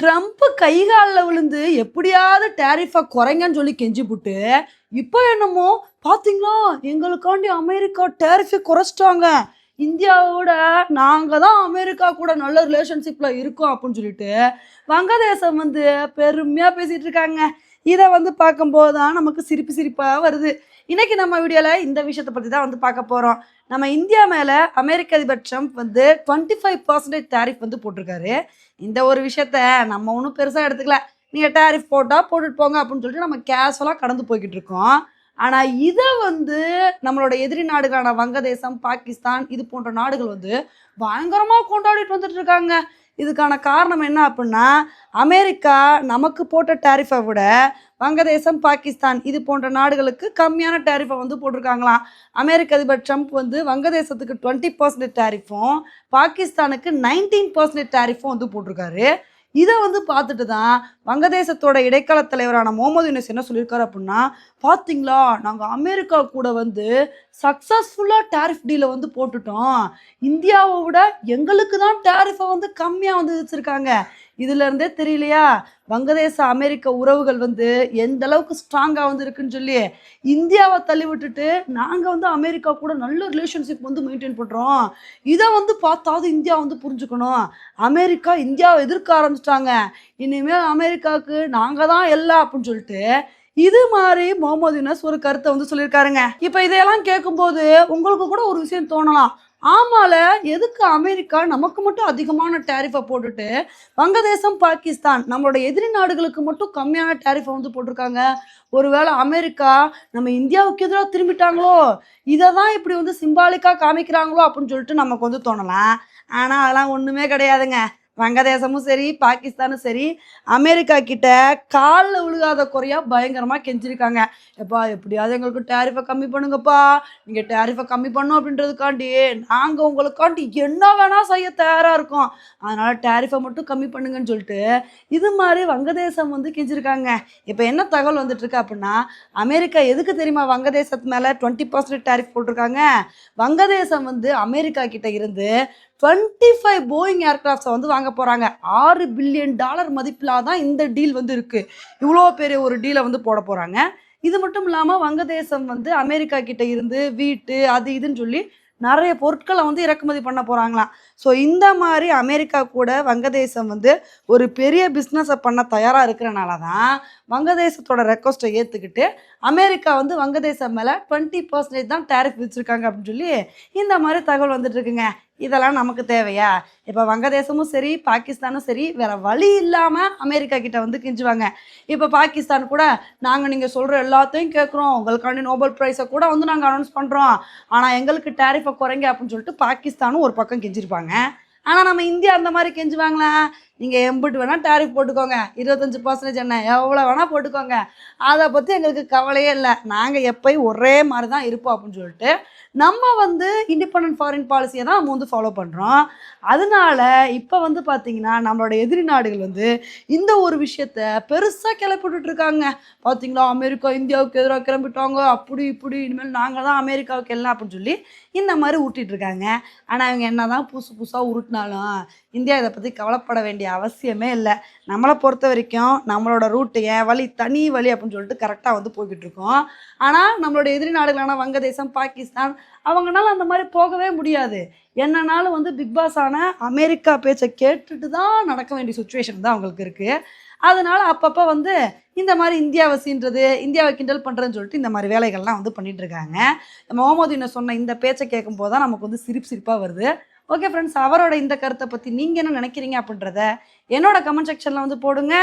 Trump கை காலில் விழுந்து எப்படியாவது டேரிஃபை குறைங்கன்னு சொல்லி கெஞ்சி போட்டு இப்போ என்னமோ பார்த்தீங்களா எங்களுக்காண்டி அமெரிக்கா டேரிஃபை குறைச்சிட்டாங்க. இந்தியாவோட நாங்கள் தான் அமெரிக்கா கூட நல்ல ரிலேஷன்ஷிப்பில் இருக்கோம் அப்படின்னு சொல்லிட்டு வங்கதேசம் வந்து பெருமையாக பேசிகிட்டு இருக்காங்க. இதை வந்து பார்க்கும்போது தான் நமக்கு சிரிப்பு சிரிப்பாக வருது. இன்னைக்கு நம்ம வீடியோவில் இந்த விஷயத்தை பற்றி தான் வந்து பார்க்க போகிறோம் நம்ம இந்தியா மேலே அமெரிக்க அதிபர் ட்ரம்ப் வந்து டுவெண்ட்டி ஃபைவ் பர்சன்டேஜ் டேரிஃப் வந்து போட்டிருக்காரு. இந்த ஒரு விஷயத்த நம்ம ஒன்றும் பெருசாக எடுத்துக்கல. நீங்கள் டேரிஃப் போட்டால் போட்டுட்டு போங்க அப்படின்னு சொல்லிட்டு நம்ம கேஷுவலாக கடந்து போய்கிட்டு இருக்கோம். ஆனால் இதை வந்து நம்மளோட எதிரி நாடுகளான வங்கதேசம் பாகிஸ்தான் இது போன்ற நாடுகள் வந்து பயங்கரமாக கொண்டாடிட்டு வந்துட்டு இருக்காங்க. இதுக்கான காரணம் என்ன அப்படின்னா அமெரிக்கா நமக்கு போட்ட டேரிஃபை விட வங்கதேசம் பாகிஸ்தான் இது போன்ற நாடுகளுக்கு கம்மியான டேரிஃபை வந்து போட்டிருக்காங்களாம். அமெரிக்க அதிபர் ட்ரம்ப் வந்து வங்கதேசத்துக்கு டுவெண்ட்டி பர்சன்டேஜ் டேரிஃபும் பாகிஸ்தானுக்கு நைன்டீன் பர்சன்டேஜ் டேரிஃபும் வந்து போட்டிருக்காரு. இதை வந்து பார்த்துட்டு தான் வங்கதேசத்தோட இடைக்கால தலைவரான முகமது யூனிஸ் என்ன சொல்லியிருக்காரு அப்படின்னா பார்த்தீங்களா நாங்கள் அமெரிக்கா கூட வந்து சக்ஸஸ்ஃபுல்லாக டேரிஃப் டீலை வந்து போட்டுட்டோம். இந்தியாவை விட எங்களுக்கு தான் டேரிஃபை வந்து கம்மியாக வந்து வச்சுருக்காங்க இதுலேருந்தே தெரியலையா? வங்கதேச அமெரிக்க உறவுகள் வந்து எந்த அளவுக்கு ஸ்ட்ராங்காக வந்து இருக்குன்னு சொல்லி இந்தியாவை தள்ளி விட்டுட்டு நாங்கள் வந்து அமெரிக்கா கூட நல்ல ரிலேஷன்ஷிப் வந்து மெயின்டைன் பண்ணுறோம் இதை வந்து பார்த்தாவது இந்தியா வந்து புரிஞ்சுக்கணும். அமெரிக்கா இந்தியாவை எதிர்க்க ஆரம்பிச்சிட்டாங்க. இனிமேல் அமெரிக்காவுக்கு நாங்கள் தான் எல்லாம் அப்படின்னு சொல்லிட்டு இது மாதிரி முகமது யூனஸ் ஒரு கருத்தை வந்து சொல்லியிருக்காருங்க. இப்போ இதையெல்லாம் கேட்கும்போது உங்களுக்கு கூட ஒரு விஷயம் தோணலாம். ஆமால எதுக்கு அமெரிக்கா நமக்கு மட்டும் அதிகமான டேரிஃபை போட்டுட்டு வங்கதேசம் பாகிஸ்தான் நம்மளோட எதிரி நாடுகளுக்கு மட்டும் கம்மியான டேரிஃபை வந்து போட்டிருக்காங்க? ஒருவேளை அமெரிக்கா நம்ம இந்தியாவுக்கு எதிராக திரும்பிட்டாங்களோ? இதை தான் இப்படி வந்து சிம்பாலிக்காக காமிக்கிறாங்களோ? அப்படின்னு சொல்லிட்டு நமக்கு வந்து தோணலாம். ஆனால் அதெல்லாம் ஒன்றுமே கிடையாதுங்க. வங்கதேசமும் சரி பாகிஸ்தானும் சரி அமெரிக்கா கிட்ட காலில் விழுகாத குறையா பயங்கரமாக கெஞ்சிருக்காங்க. எப்பா எப்படியாவது எங்களுக்கு டேரிஃபை கம்மி பண்ணுங்கப்பா. நீங்கள் டேரிஃபை கம்மி பண்ணும் அப்படின்றதுக்காண்டி நாங்கள் உங்களுக்காண்டி என்ன வேணால் செய்ய தயாராக இருக்கோம். அதனால் டேரிஃபை மட்டும் கம்மி பண்ணுங்கன்னு சொல்லிட்டு இது மாதிரி வங்கதேசம் வந்து கெஞ்சிருக்காங்க. இப்போ என்ன தகவல் வந்துட்டுருக்கு அப்படின்னா அமெரிக்கா எதுக்கு தெரியுமா வங்கதேசத்து மேலே டுவெண்ட்டி பர்சன்ட் டேரிஃப் போட்டிருக்காங்க? வங்கதேசம் வந்து அமெரிக்கா கிட்ட இருந்து டுவெண்ட்டி ஃபைவ் போயிங் ஏர்கிராஃப்ட்ஸை வந்து வாங்க போகிறாங்க ஆறு பில்லியன் டாலர் மதிப்பில் தான் இந்த டீல் வந்து இருக்குது இவ்வளோ பெரிய ஒரு டீலை வந்து போட போகிறாங்க இது மட்டும் இல்லாமல் வங்கதேசம் வந்து அமெரிக்கா கிட்ட இருந்து வீட்டு அது இதுன்னு சொல்லி நிறைய பொருட்களை வந்து இறக்குமதி பண்ண போகிறாங்களாம் ஸோ இந்த மாதிரி அமெரிக்கா கூட வங்கதேசம் வந்து ஒரு பெரிய பிஸ்னஸை பண்ண தயாராக இருக்கிறனால தான் வங்கதேசத்தோட ரெக்வஸ்ட்டை ஏற்றுக்கிட்டு அமெரிக்கா வந்து வங்கதேசம் மேலே டுவெண்ட்டி பர்சன்டேஜ் தான் டேரிஃப் வச்சுருக்காங்க அப்படின்னு சொல்லி இந்த மாதிரி தகவல் வந்துட்டு இருக்குங்க. இதெல்லாம் நமக்கு தேவையா? இப்போ வங்கதேசமும் சரி பாகிஸ்தானும் சரி வேற வழி இல்லாமல் அமெரிக்கா கிட்ட வந்து கிஞ்சுவாங்க. இப்போ பாகிஸ்தான் கூட நாங்கள் நீங்கள் சொல்கிற எல்லாத்தையும் கேட்குறோம் உங்களுக்காண்டி நோபல் ப்ரைஸை கூட வந்து நாங்கள் அனௌன்ஸ் பண்ணுறோம் ஆனால் எங்களுக்கு டேரிஃபை குறைங்க அப்படின்னு சொல்லிட்டு பாகிஸ்தானும் ஒரு பக்கம் கெஞ்சிருப்பாங்க. ஆனால் நம்ம இந்தியா அந்த மாதிரி கெஞ்சுவாங்களா? நீங்கள் எம்பிட்டு வேணால் டேரிஃப் போட்டுக்கோங்க. இருபத்தஞ்சி பர்சன்டேஜ் என்ன? எவ்வளோ வேணால் போட்டுக்கோங்க. அதை பற்றி எங்களுக்கு கவலையே இல்லை. நாங்கள் எப்பயும் ஒரே மாதிரி தான் இருப்போம் அப்படின்னு சொல்லிட்டு நம்ம வந்து இண்டிபெண்ட் ஃபாரின் பாலிசியை தான் நம்ம வந்து ஃபாலோ பண்ணுறோம் அதனால இப்போ வந்து பார்த்திங்கன்னா நம்மளோட எதிரி நாடுகள் வந்து இந்த ஒரு விஷயத்த பெருசாக கிளப்பிட்டு இருக்காங்க. பார்த்தீங்களா அமெரிக்கா இந்தியாவுக்கு எதிராக கிளம்பிட்டாங்க. அப்படி இப்படி இனிமேல் நாங்கள் தான் அமெரிக்காவுக்கு எல்லாம் அப்படின்னு சொல்லி இந்த மாதிரி ஊட்டிகிட்ருக்காங்க இருக்காங்க. ஆனால் இவங்க என்ன தான் புதுசு புதுசாக உருட்டினாலும் இந்தியா இதை பற்றி கவலைப்பட வேண்டிய அவசியமே இல்லை. நம்மளை பொறுத்த வரைக்கும் நம்மளோட ரூட்டு என் வழி தனி வழி அப்படின்னு சொல்லிட்டு கரெக்டாக வந்து போய்கிட்டு இருக்கோம். ஆனால் நம்மளோட எதிரி நாடுகளான வங்கதேசம் பாகிஸ்தான் அவங்கனால அந்த மாதிரி போகவே முடியாது. என்னன்னாலும் வந்து பிக் பாஸ் ஆன அமெரிக்கா பேச்சை கேட்டுட்டு தான் நடக்க வேண்டிய சுச்சுவேஷன் தான் அவங்களுக்கு இருக்குது அதனால அப்பப்போ வந்து இந்த மாதிரி இந்தியாவை சீன்றது இந்தியாவை கிண்டல் பண்ணுறதுன்னு சொல்லிட்டு இந்த மாதிரி வேலைகள்லாம் வந்து பண்ணிகிட்டு இருக்காங்க. முகமது என்ன சொன்ன இந்த பேச்சை கேட்கும்போது தான் நமக்கு வந்து சிரிப்பு சிரிப்பாக வருது. ஓகே ஃப்ரெண்ட்ஸ் அவரோட இந்த கருத்தை பற்றி நீங்கள் என்ன நினைக்கிறீங்க அப்படின்றத என்னோட கமெண்ட் செக்ஷனில் வந்து போடுங்க.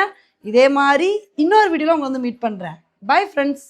இதே மாதிரி இன்னொரு வீடியோவில் உங்களை வந்து மீட் பண்ணுறேன் பை ஃப்ரெண்ட்ஸ்